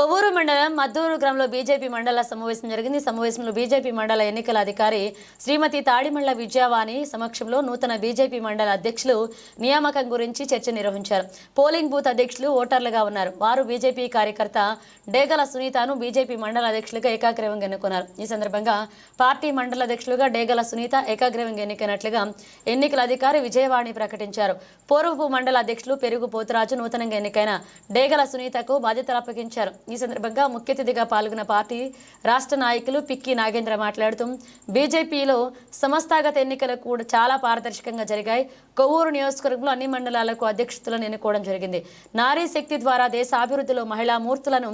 కొవ్వూరు మండలం మద్దూరు గ్రామంలో బీజేపీ మండల సమావేశం జరిగింది. సమావేశంలో బీజేపీ మండల ఎన్నికల అధికారి శ్రీమతి తాడిమళ్ళ విజయవాణి సమక్షంలో నూతన బీజేపీ మండల అధ్యక్షులు నియామకం గురించి చర్చ నిర్వహించారు. పోలింగ్ బూత్ అధ్యక్షులు ఓటర్లుగా ఉన్నారు. వారు బీజేపీ కార్యకర్త డేగల సునీతను బీజేపీ మండల అధ్యక్షులుగా ఏకాగ్రీవంగా ఎన్నుకున్నారు. ఈ సందర్భంగా పార్టీ మండల అధ్యక్షులుగా డేగల సునీత ఏకాగ్రీవంగా ఎన్నికైనట్లుగా ఎన్నికల అధికారి విజయవాణి ప్రకటించారు. పూర్వపు మండల అధ్యక్షులు పెరుగు పోతురాజు నూతనంగా ఎన్నికైన డేగల సునీతకు బాధ్యతలు అప్పగించారు. ఈ సందర్భంగా ముఖ్య అతిథిగా పాల్గొన్న పార్టీ రాష్ట్ర నాయకులు పిక్కి నాగేంద్ర మాట్లాడుతూ బీజేపీలో సంస్థాగత ఎన్నికలు కూడా చాలా పారదర్శకంగా జరిగాయి. కొవ్వూరు నియోజకవర్గంలో అన్ని మండలాలకు అధ్యక్షతలను ఎన్నుకోవడం జరిగింది. నారీ శక్తి ద్వారా దేశ అభివృద్ధిలో మహిళా మూర్తులను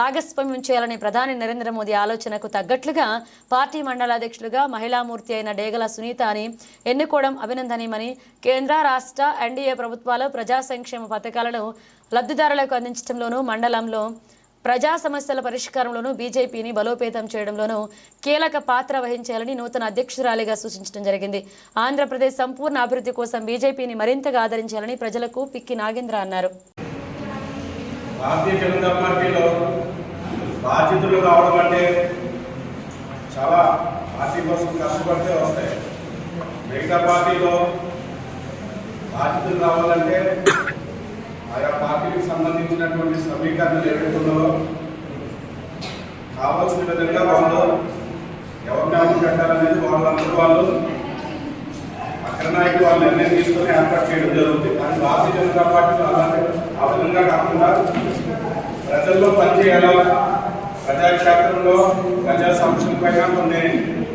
భాగస్వామ్యం చేయాలనే ప్రధాని నరేంద్ర మోదీ ఆలోచనకు తగ్గట్లుగా పార్టీ మండల అధ్యక్షులుగా మహిళామూర్తి అయిన డేగల సునీత అని ఎన్నుకోవడం అభినందనీయమని కేంద్ర రాష్ట్ర ఎన్డీఏ ప్రభుత్వాలు ప్రజా సంక్షేమ పథకాలను లబ్ధిదారులకు అందించడంలోనూ మండలంలో ప్రజా సమస్యల పరిష్కారంలోనూ బీజేపీని బలోపేతం చేయడంలోనూ కీలక పాత్ర వహించాలని నూతన అధ్యక్షురాలిగా సూచించడం జరిగింది. ఆంధ్రప్రదేశ్ సంపూర్ణ అభివృద్ధి కోసం బీజేపీని మరింతగా ఆదరించాలని ప్రజలకు పిక్కి నాగేంద్ర అన్నారు. భారతీయ జనతా పార్టీలో బాధ్యతలు రావడం అంటే చాలా పార్టీ కోసం కష్టపడితే వస్తాయి. మిగతా పార్టీలో బాధ్యతలు రావాలంటే ఆయా పార్టీకి సంబంధించినటువంటి సమీకరణలు ఏవైతుందో కావాల్సిన విధంగా వాళ్ళు ఎవరు ఎవరు పెట్టాలనేది వాళ్ళందరూ వాళ్ళు అక్కడ నాయకులు వాళ్ళు నిర్ణయం తీసుకొని ఏర్పాటు చేయడం జరుగుతుంది. కానీ భారతీయ జనతా పార్టీలో అలాంటి ఆ విధంగా కాకుండా ప్రజల్లో పనిచేయాలా ప్రజాక్షేత్రంలో ప్రజా సమస్యలపైన కొన్ని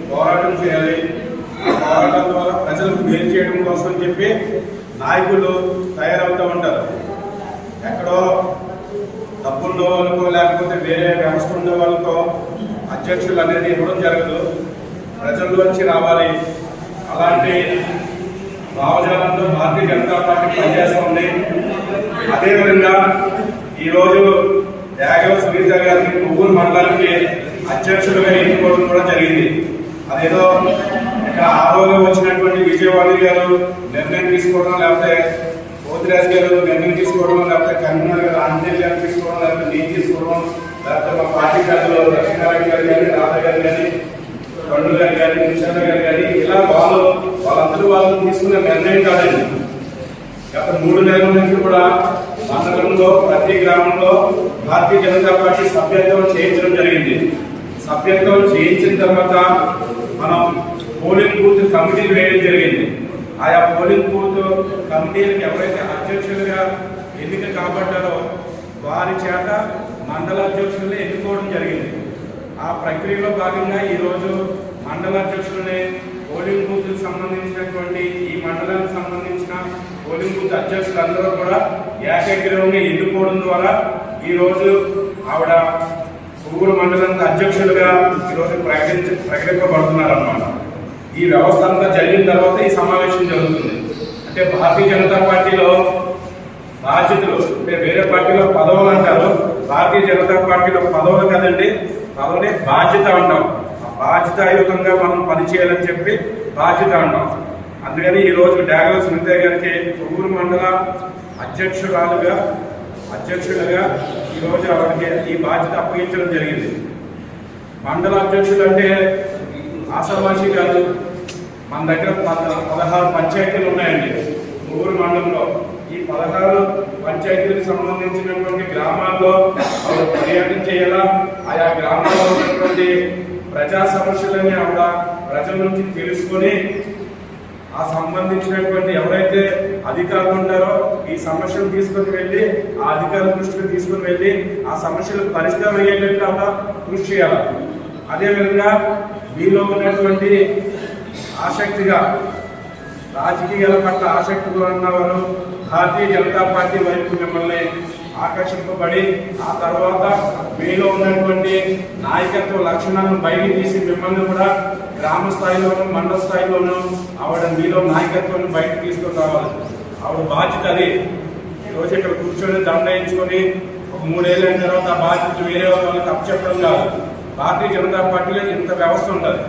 పోరాటం చేయాలి పోరాటం ద్వారా ప్రజలకు మేలు చేయడం కోసం చెప్పి నాయకులు తయారవుతూ ఉంటారు. ఎక్కడో డబ్బున్న వాళ్ళకో లేకపోతే వేరే వ్యవస్థ ఉన్న వాళ్ళకో అధ్యక్షులు అనేది ఇవ్వడం జరగదు. ప్రజల్లోంచి రావాలి. అలాంటి భావజాలంతో భారతీయ జనతా పార్టీ పనిచేస్తుంది అదేవిధంగా ఈరోజు యాగవ సునీత గారిని కొవ్వూరు మండలానికి అధ్యక్షులుగా ఎన్నుకోవడం కూడా జరిగింది. అదేదో ఇక్కడ ఆరోగ్యం వచ్చినటువంటి విజయవాడ గారు నిర్ణయం తీసుకోవడం లేకపోతే పృథ్వీరాజ్ గారు నిర్ణయం తీసుకోవడం లేకపోతే కన్వీనర్ గారు ఆంజనేయ గారు తీసుకోవడం లేకపోతే నేను తీసుకోవడం లేకపోతే మా పార్టీ పెద్దలు లక్ష్మీనారాయణ గారు కానీ రాధా గారు కానీ పండు గారు కానీ నిశాంత గారు కానీ ఇలా వాళ్ళు వాళ్ళందరూ వాళ్ళు తీసుకున్న నిర్ణయం కాదండి. గత మూడు నెలల నుంచి కూడా మండలంలో ప్రతి గ్రామంలో భారతీయ జనతా పార్టీ సభ్యత్వం చేయించడం జరిగింది. సభ్యత్వం చేయించిన తర్వాత మనం పోలింగ్ బూత్ కమిటీలు వేయడం జరిగింది. ఆయా పోలింగ్ బూత్ కమిటీలకు ఎవరైతే అధ్యక్షులుగా ఎన్నిక కాబడ్డారో వారి చేత మండల అధ్యక్షుల్ని ఎన్నుకోవడం జరిగింది. ఆ ప్రక్రియలో భాగంగా ఈరోజు మండల అధ్యక్షుల్ని పోలింగ్ బూత్కి సంబంధించినటువంటి ఈ మండలానికి సంబంధించిన పోలింగ్ బూత్ అధ్యక్షులందరూ కూడా ఏకగ్రీవంగా ఎన్నుకోవడం ద్వారా ఈ రోజు ఆవిడ పువ్వుల మండలానికి అధ్యక్షులుగా ఈరోజు ప్రకటించ ప్రకటింపబడుతున్నారన్నమాట. ఈ వ్యవస్థ అంతా జరిగిన తర్వాత ఈ సమావేశం జరుగుతుంది. అంటే భారతీయ జనతా పార్టీలో బాధ్యతలు అంటే వేరే పార్టీలో పదవులు అంటారు. భారతీయ జనతా పార్టీలో పదవులు కదండి పదవులే బాధ్యత అంటాం. ఆ బాధ్యతాయుతంగా మనం పనిచేయాలని చెప్పి బాధ్యత అంటాం. అందుకని ఈరోజు డాగల సునీత గారికి కొవ్వూరు మండల అధ్యక్షురాలుగా అధ్యక్షులుగా ఈ రోజు ఆవిడకి ఈ బాధ్యత అప్పగించడం జరిగింది. మండల అధ్యక్షులు అంటే ఆశావాసి కాదు మన దగ్గర పదహారు పంచాయతీలు ఉన్నాయండి. ముగ్గురు మండలంలో. ఈ పదహారు పంచాయతీలకు సంబంధించినటువంటి గ్రామాల్లో వాళ్ళు పర్యటన చేయాలా? ఆయా గ్రామాల్లో ఉన్నటువంటి ప్రజా సమస్యలని ఆవిడ ప్రజల నుంచి తెలుసుకొని ఆ సంబంధించినటువంటి ఎవరైతే అధికారులు ఉంటారో ఈ సమస్యలు తీసుకొని వెళ్ళి ఆ అధికారుల దృష్టికి తీసుకొని వెళ్ళి ఆ సమస్యలు పరిష్కారం అయ్యేటట్టు ఆవిడ కృషి చేయాలి? అదేవిధంగా వీళ్ళు ఉన్నటువంటి ఆసక్తిగా రాజకీయాల పట్ల ఆసక్తిగా ఉన్నవారు భారతీయ జనతా పార్టీ వైపు మిమ్మల్ని ఆకర్షింపబడి ఆ తర్వాత మీలో ఉన్నటువంటి నాయకత్వ లక్షణాలను బయట తీసి మిమ్మల్ని కూడా గ్రామ స్థాయిలోనూ మండల స్థాయిలోనూ ఆవిడ మీలో నాయకత్వాన్ని బయటకు తీసుకొని రావాలి ఆవిడ బాధ్యత అది. ఈరోజు ఇక్కడ కూర్చొని దండయించుకొని ఒక మూడేళ్ళైన తర్వాత ఆ బాధ్యత వేరే వాళ్ళకి అప్పచెప్పడం కాదు. భారతీయ జనతా పార్టీలో ఇంత వ్యవస్థ ఉండదు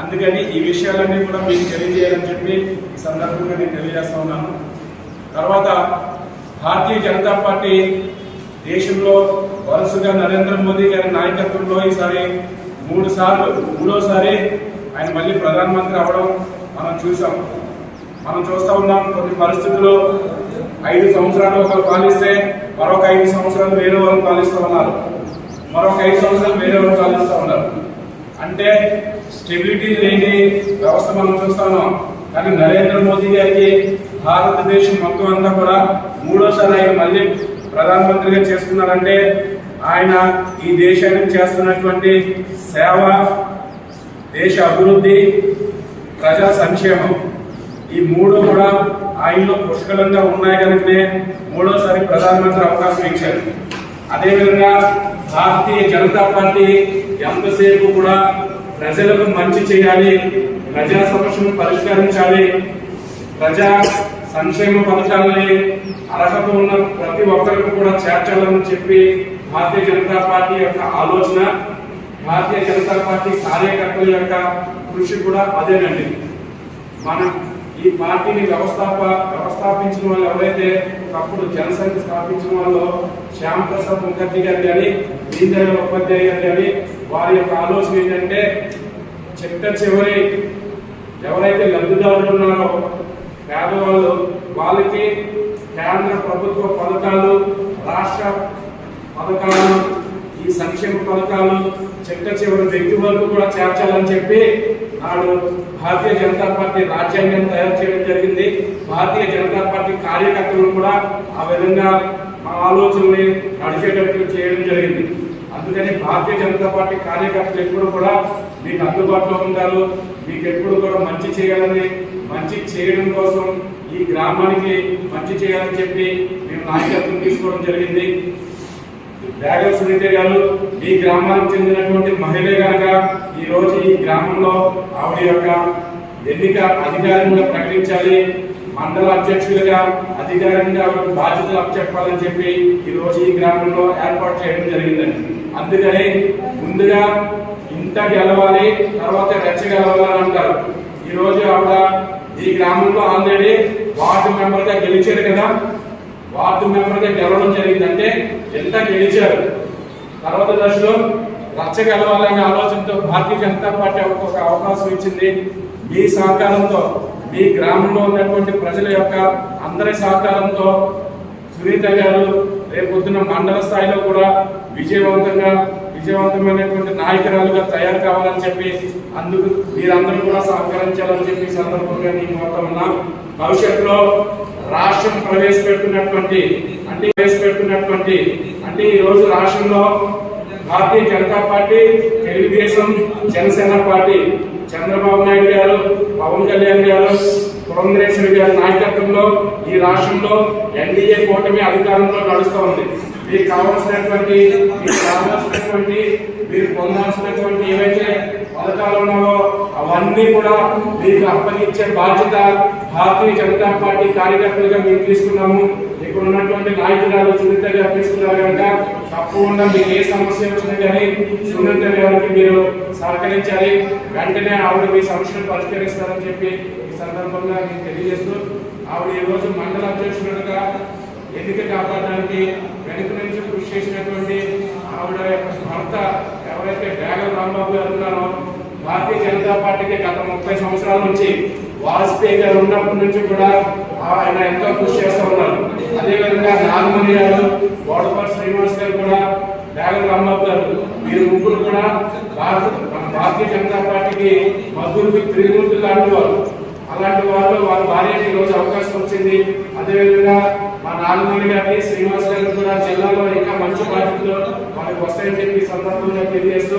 అందుకని ఈ విషయాలన్నీ కూడా మీకు తెలియజేయాలని చెప్పి ఈ సందర్భంగా నేను తెలియజేస్తా ఉన్నాను. తర్వాత భారతీయ జనతా పార్టీ దేశంలో వరుసగా నరేంద్ర మోదీ గారి నాయకత్వంలో ఈసారి మూడు సార్లు మూడోసారి ఆయన మళ్ళీ ప్రధానమంత్రి అవ్వడం మనం చూసాం. మనం చూస్తూ ఉన్నాం కొన్ని పరిస్థితుల్లో ఐదు సంవత్సరాలు ఒకరు పాలిస్తే మరొక ఐదు సంవత్సరాలు వేరే వాళ్ళు పాలిస్తూ ఉన్నారు. మరొక ఐదు సంవత్సరాలు వేరే వాళ్ళు పాలిస్తూ ఉన్నారు. అంటే స్టెబిలిటీ లేని వ్యవస్థ మనం చూస్తా కానీ నరేంద్ర మోదీ గారికి భారతదేశం మొత్తం అంతా కూడా మూడోసారి ఆయన మళ్ళీ ప్రధానమంత్రిగా చేసుకున్నారంటే ఆయన ఈ దేశానికి చేస్తున్నటువంటి సేవ దేశ అభివృద్ధి ప్రజా సంక్షేమం. ఈ మూడు కూడా ఆయనలో పుష్కలంగా ఉన్నాయి కనుకనే మూడోసారి ప్రధానమంత్రి అవకాశం ఇచ్చారు. అదేవిధంగా భారతీయ జనతా పార్టీ ఎంతసేపు కూడా ప్రజలకు మంచి చేయాలి ప్రజా సమస్యను పరిష్కరించాలి. ప్రజా సంక్షేమ పథకాలని అర్హత ఉన్న ప్రతి ఒక్కరికి కూడా చేర్చాలని చెప్పి భారతీయ జనతా పార్టీ యొక్క ఆలోచన భారతీయ జనతా పార్టీ కార్యకర్తల యొక్క కృషి కూడా అదేనండి. మనం ఈ పార్టీని వ్యవస్థాపక స్థాపించిన వాళ్ళు ఎవరైతే ఒకప్పుడు జనసంఘ స్థాపించిన వాళ్ళు శ్యామ్ ప్రసాద్ ముఖర్జీ గారు కానీ దీన్ ఉపాధ్యాయ గారు కానీ వారి యొక్క ఆలోచన ఏంటంటే చిట్ట చివరి ఎవరైతే లబ్ధిదారులు ఉన్నారో పేదవాళ్ళు వాళ్ళకి కేంద్ర ప్రభుత్వ పథకాలు రాష్ట్ర పథకాలు ఈ సంక్షేమ పథకాలు చెట్ట చివరి వ్యక్తి వరకు కూడా చేర్చాలని చెప్పి నాడు భారతీయ జనతా పార్టీ రాజ్యాంగం తయారు చేయడం జరిగింది. భారతీయ జనతా పార్టీ కార్యకర్తలు కూడా ఆ విధంగా మా ఆలోచనని నడిచేటట్టు చేయడం జరిగింది. అందుకని భారతీయ జనతా పార్టీ కార్యకర్తలు ఎప్పుడు కూడా మీకు అందుబాటులో ఉంటారు. మీకు ఎప్పుడు కూడా మంచి చేయాలని మంచి చేయడం కోసం ఈ గ్రామానికి మంచి చేయాలని చెప్పి మేము నాయకత్వం తీసుకోవడం జరిగింది. బ్యాగల సునీత గారు ఈ గ్రామానికి చెందినటువంటి మహిళ కనుక ఈరోజు ఈ గ్రామంలో ఆవిడ యొక్క ఎన్నిక అధికారంగా ప్రకటించాలి మండల అధ్యక్షులుగా అధికారంగా బాధ్యతలు అప్పచెప్పాలని చెప్పి ఈరోజు ఈ గ్రామంలో ఏర్పాటు చేయడం జరిగిందండి. అందుకని ముందుగా ఇంత గెలవాలి తర్వాత రెచ్చ గెలవాలని అంటారు. ఈరోజు ఆవిడ ఈ గ్రామంలో ఆల్రెడీ వార్డు మెంబర్గా గెలిచారు కదా వార్డు మెంబర్గా గెలవడం జరిగిందంటే ఎంత గెలిచారు? తర్వాత దశలో రచ్చ గెలవాలనే ఆలోచనతో భారతీయ జనతా పార్టీ ఒక అవకాశం ఇచ్చింది. మీ సహకారంతో మీ గ్రామంలో ఉన్నటువంటి ప్రజల యొక్క అందరి సహకారంతో సునీత గారు రేపొద్దున మండల స్థాయిలో కూడా విజయవంతంగా విజయవంతమైనటువంటి నాయకురాలుగా తయారు కావాలని చెప్పి అందుకు మీరందరూ కూడా సహకరించాలని చెప్పి సందర్భంగా నేను కోరుతా ఉన్నాం. భవిష్యత్తులో రాష్ట్రం ప్రవేశపెడుతున్నటువంటి అంటే ప్రవేశపెడుతున్నటువంటి అంటే ఈ రోజు రాష్ట్రంలో భారతీయ జనతా పార్టీ తెలుగుదేశం జనసేన పార్టీ చంద్రబాబు నాయుడు గారు పవన్ కళ్యాణ్ గారు పురంధరేశ్వరి గారి నాయకత్వంలో ఈ రాష్ట్రంలో ఎన్డీఏ కూటమి అధికారంలో నడుస్తూ ఉంది. మీకు కావాల్సినటువంటి మీకు రావాల్సినటువంటి మీరు పొందాల్సినటువంటి ఏవైతే పథకాలు ఉన్నావో అవన్నీ కూడా మీకు అప్పగించే బాధ్యత భారతీయ జనతా పార్టీ కార్యకర్తలుగా మేము తీసుకున్నాము. ఇక్కడ ఉన్నటువంటి నాయకురాలు సునీత గారు తీసుకున్నారు కనుక తప్పకుండా మీకు ఏ సమస్య వచ్చినా కానీ సునీత గారికి మీరు సహకరించాలి. వెంటనే ఆవిడ మీ సమస్యను పరిష్కరిస్తారని చెప్పి ఈ సందర్భంగా మీకు తెలియజేస్తూ ఆవిడ ఈ రోజు మండల అధ్యక్షుడుగా ఎన్నిక కాపాడడానికి వెనుక నుంచి కృషి చేసినటువంటి ఆవిడ యొక్క భర్త ఎవరైతే బేగం రాంబాబు గారు ఉన్నారో భారతీయ జనతా పార్టీకి గత ముప్పై సంవత్సరాల నుంచి వాజ్పేయి గారు ఉన్నప్పటి నుంచి కూడా ఆయన ఎంతో కృషి చేస్తూ ఉన్నారు. అదేవిధంగా నాగమణి గారు గోడపాటి శ్రీనివాస్ గారు కూడా బేగం రాంబాబు గారు మీరు ముగ్గురు కూడా భారత మన భారతీయ జనతా పార్టీకి మధురికి త్రిమూర్తి లాంటి వారు. అలాంటి వాళ్ళు వారి భార్యకి ఈరోజు అవకాశం వచ్చింది. అదేవిధంగా మా నాగమణి గారిని శ్రీనివాస్ గారు కూడా జిల్లాలో ఇంకా మంచి బాధ్యతలు వాళ్ళకి వస్తాయని చెప్పి సందర్భంగా తెలియజేస్తూ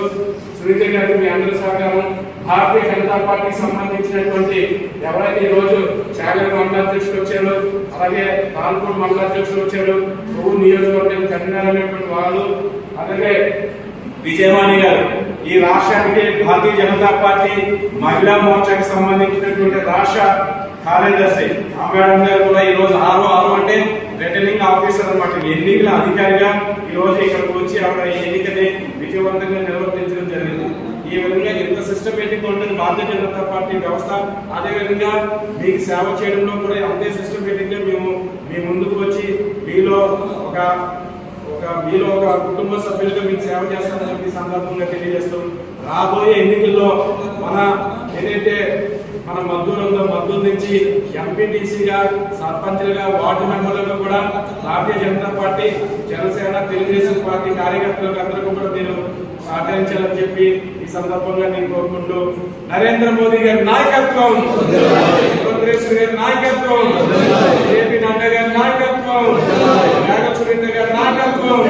సునీత గారికి మీ అందరి సహకారం భారతీయ జనతా పార్టీకి సంబంధించినటువంటి ఎవరైతే ఈ రోజు చాగర్ మండల అధ్యక్షులు వచ్చారు అలాగే తాల్పూర్ మండల అధ్యక్షులు వచ్చారు పువ్వు నియోజకవర్గం కన్వీనర్ అనేటువంటి వాళ్ళు అలాగే విజయవాణి గారు ఈ రాష్ట్రానికి భారతీయ జనతా పార్టీ మహిళా మోర్చాకి సంబంధించినటువంటి రాష్ట్ర కార్యదర్శి ఆ మేడం గారు కూడా ఈ రోజు ఆరు ఆరు అంటే రిటర్నింగ్ ఆఫీసర్ అనమాట ఎన్నికల అధికారిగా ఈ రోజు ఇక్కడికి వచ్చి ఆవిడ ఈ ఎన్నికని విజయవంతంగా నిర్వర్తించడం జరిగింది. ఈ విధంగా ఎంత సిస్టమేటిక్ ఉంటుంది భారతీయ జనతా పార్టీ వ్యవస్థ అదే విధంగా మీకు సేవ చేయడంలో కూడా అంతే సిస్టమేటిక్గా మేము మీ ముందుకు వచ్చి మీలో ఒక ఒక మీలో ఒక కుటుంబ సభ్యులుగా మీకు సేవ చేస్తామని చెప్పి సందర్భంగా తెలియజేస్తూ రాబోయే ఎన్నికల్లో మన ఏదైతే మన మద్దూరంలో మద్దూరు నుంచి ఎంపీటీసీగా సర్పంచ్లుగా వార్డు మెంబర్లుగా కూడా భారతీయ జనతా పార్టీ జనసేన తెలుగుదేశం పార్టీ కార్యకర్తలకు అందరికీ కూడా నేను సహకరించాలని చెప్పి ఈ సందర్భంగా నేను కోరుకుంటూ నరేంద్ర మోదీ గారి నాయకత్వం! గారి నాయకత్వం! ఏపీ నడ్డా గారి నాయకత్వం! నాగ సురేంద్ర గారి నాయకత్వం!